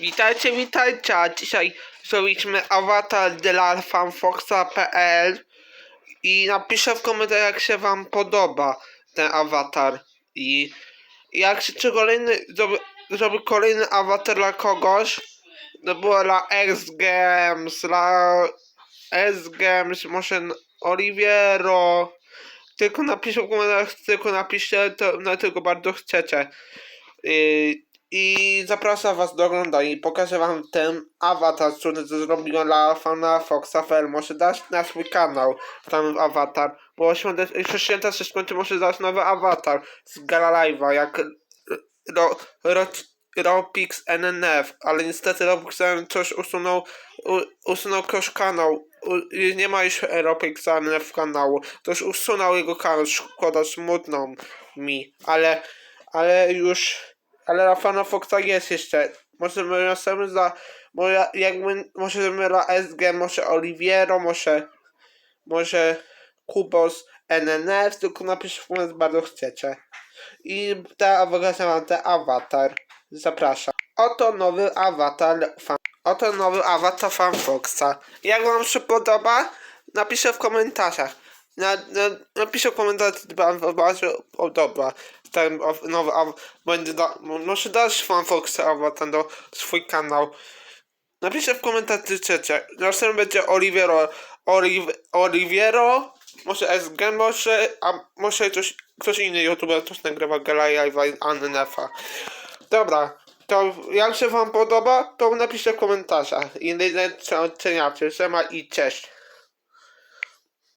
Witajcie, witajcie. Dzisiaj zrobiliśmy awatar dla fanfoxa.pl i napiszę w komentarzach, jak się wam podoba ten awatar. I jak się czy kolejny, zrobi, zrobi kolejny awatar dla kogoś, to było dla X-Games, dla S-Games, może Oliviero. Tylko napiszę w komentarzach, tylko napiszcie to, na tego bardzo chcecie. Yy, I zapraszam was do oglądania i pokażę wam ten awatar, który zrobiłem dla fana Foxa FL. Może dać na swój kanał tam awatar, bo świąte, jeszcze święta się skończy, może dać nowy awatar z Gala Live'a, jak ro, ro, Robix NNF, ale niestety Robix coś usunął, u, usunął ktoś kanał, u, nie ma już Robix NNF kanału, ktoś usunął jego kanał, szkoda, smutno mi, ale, ale już ale na Fana Foxa jest jeszcze. Możemy razem za. Może jakby. Możemy dla SG, może Oliviero, może. Może Kubos NNF, tylko napisz w komentarzu bardzo chcecie. I ta wygląda mam ten awatar. Zapraszam. Oto nowy awatar fan. Oto nowy awatar fan Foxa. Jak wam się podoba? Napiszę w komentarzach. Na, na, napiszę w komentarzu, czy wam bardzo podoba ten nowy aw- będzie da, może dać fan do swój kanał. Napiszę w komentarzu, chcecie. Następnym będzie Oliviero, Oliv, Oliviero, może SG, może, a może coś, ktoś inny youtuber też nagrywa Galaja i Annefa. Dobra, to jak się wam podoba, to napiszcie w komentarzach. I nie oceniacie, że ma i cześć.